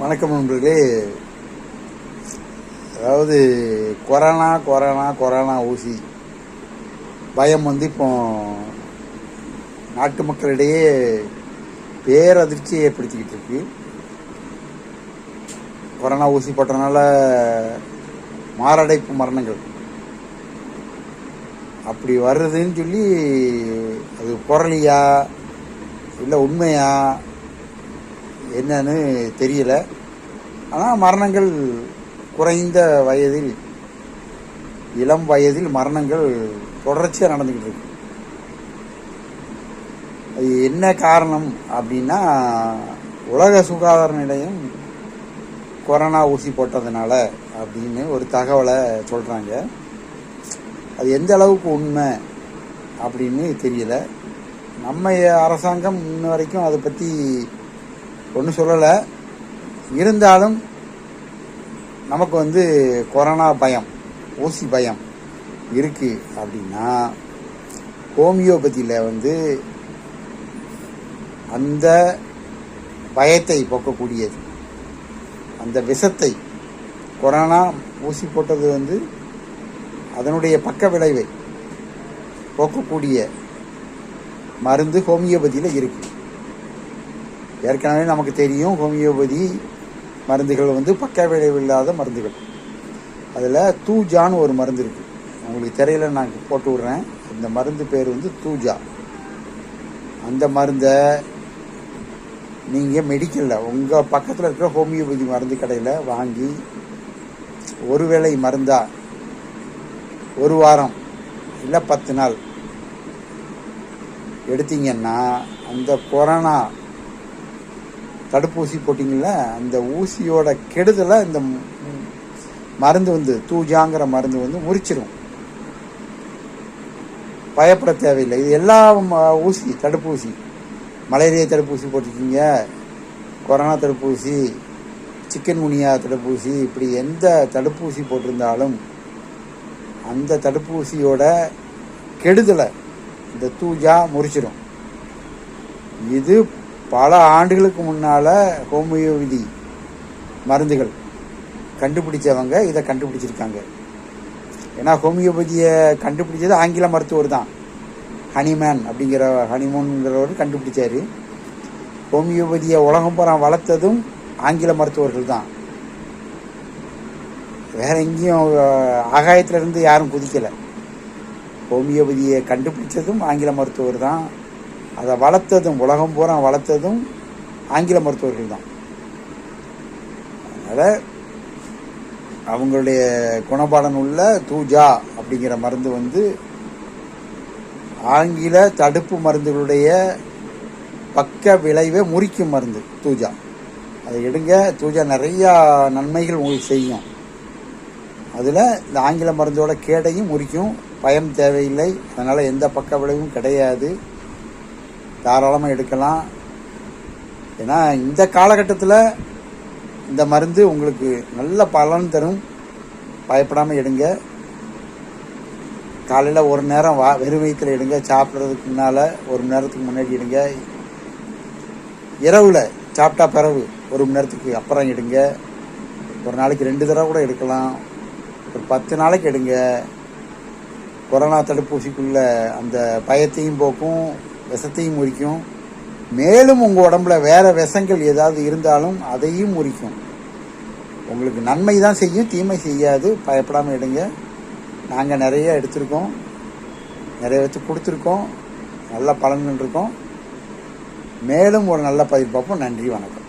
வணக்கம் நண்பர்களே. அதாவது கொரோனா கொரோனா கொரோனா ஊசி. பயம் வந்து இப்போ நாட்டு மக்களிடையே பேரதிர்ச்சியை ஏற்படுத்திக்கிட்டு இருக்கு. கொரோனா ஊசி போட்டனால மாரடைப்பு மரணங்கள். அப்படி வருதுன்னு சொல்லி அது புரளியா இல்லை உண்மையா என்னன்னு தெரியல. ஆனால் மரணங்கள் குறைந்த வயதில் இளம் வயதில் மரணங்கள் தொடர்ச்சியாக நடந்துக்கிட்டு இருக்கு. அது என்ன காரணம் அப்படின்னா உலக சுகாதார நிலையம் கொரோனா ஊசி போட்டதுனால அப்படின்னு ஒரு தகவலை சொல்கிறாங்க அது எந்த அளவுக்கு உண்மை அப்படின்னு தெரியல. நம்ம அரசாங்கம் இன்ன வரைக்கும் அதை பற்றி ஒன்றும் சொல்லலை. இருந்தாலும் நமக்கு வந்து கொரோனா பயம் ஊசி பயம் இருக்குது அப்படின்னா ஹோமியோபதியில் வந்து அந்த பயத்தை போக்கக்கூடியது. அந்த விஷத்தை கொரோனா ஊசி போட்டது வந்து அதனுடைய பக்க விளைவை போக்கக்கூடிய மருந்து ஹோமியோபதியில் இருக்குது ஏற்கனவே நமக்கு தெரியும் ஹோமியோபதி மருந்துகள் வந்து பக்க விளைவு இல்லாத மருந்துகள். அதில் தூஜான்னு ஒரு மருந்து இருக்குது உங்களுக்கு தெரியல நான் போட்டு விட்றேன். இந்த மருந்து பேர் வந்து தூஜா. அந்த மருந்தை நீங்கள் மெடிக்கலில் உங்கள் பக்கத்தில் இருக்கிற ஹோமியோபதி மருந்து கடையில் வாங்கி ஒருவேளை மருந்தா ஒரு வாரம் இல்லை பத்து நாள் எடுத்தீங்கன்னா அந்த கொரோனா தடுப்பூசி போட்டிங்கள அந்த ஊசியோட கெடுதலை இந்த மருந்து வந்து தூஜாங்கிற மருந்து வந்து முறிச்சிடும் பயப்பட தேவையில்லை. இது எல்லா ம- ஊசி தடுப்பூசி. மலேரியா தடுப்பூசி போட்டிருக்கீங்க கொரோனா தடுப்பூசி சிக்கன் முனியா தடுப்பூசி இப்படி எந்த தடுப்பூசி போட்டிருந்தாலும் அந்த தடுப்பூசியோட கெடுதலை இந்த தூஜா முறிச்சிடும் இது பல ஆண்டுகளுக்கு முன்னால் ஹோமியோபதி மருந்துகள் கண்டுபிடிச்சவங்க இதை கண்டுபிடிச்சிருக்காங்க. ஏன்னா ஹோமியோபதியை கண்டுபிடிச்சது ஆங்கில மருத்துவர் தான். ஹனிமேன் அப்படிங்கிற ஹனிமோன்கிறவர் கண்டுபிடிச்சார். ஹோமியோபதியை உலகம் புறம் வளர்த்ததும் ஆங்கில மருத்துவர்கள் தான். வேற எங்கேயும் ஆகாயத்திலிருந்து யாரும் குதிக்கலை. ஹோமியோபதியை கண்டுபிடிச்சதும் ஆங்கில மருத்துவர் தான். அதை வளர்த்ததும் உலகம் பூரா வளர்த்ததும் ஆங்கில மருத்துவர்கள் தான். அதனால் அவங்களுடைய குணபாடன் உள்ள தூஜா அப்படிங்கிற மருந்து வந்து ஆங்கில தடுப்பு மருந்துகளுடைய பக்க விளைவை முறிக்கும் மருந்து தூஜா. அதை எடுங்க தூஜா நிறையா நன்மைகள் உங்களுக்கு செய்யும். அதில் இந்த ஆங்கில மருந்தோட கேடையும் முறிக்கும் பயம் தேவையில்லை. அதனால் எந்த பக்க விளைவும் கிடையாது. தாராளமாக எடுக்கலாம். ஏன்னா இந்த காலகட்டத்தில் இந்த மருந்து உங்களுக்கு நல்ல பலன் தரும். பயப்படாமல் எடுங்க. காலையில் ஒரு நேரம் வா வெறும் வயிற்றில் எடுங்க. சாப்பிட்றதுக்கு முன்னால் ஒரு மணி நேரத்துக்கு முன்னாடி எடுங்க. இரவில் சாப்பிட்டா பிறகு ஒரு மணி நேரத்துக்கு அப்புறம் எடுங்க. ஒரு நாளைக்கு ரெண்டு தடவை கூட எடுக்கலாம். ஒரு பத்து நாளைக்கு எடுங்க. கொரோனா தடுப்பூசிக்குள்ள அந்த பயத்தையும் போக்கும். விஷத்தையும் முறிக்கும். மேலும் உங்கள் உடம்புல வேறு விஷங்கள் ஏதாவது இருந்தாலும் அதையும் முறிக்கும். உங்களுக்கு நன்மை தான் செய்யும் தீமை செய்யாது. பயப்படாமல் எடுங்க நாங்கள் நிறைய எடுத்திருக்கோம். நிறைய வச்சு கொடுத்துருக்கோம். நல்ல பலன்கள் இருக்கோம். மேலும் ஒரு நல்ல பதிவு பார்ப்போம். நன்றி வணக்கம்.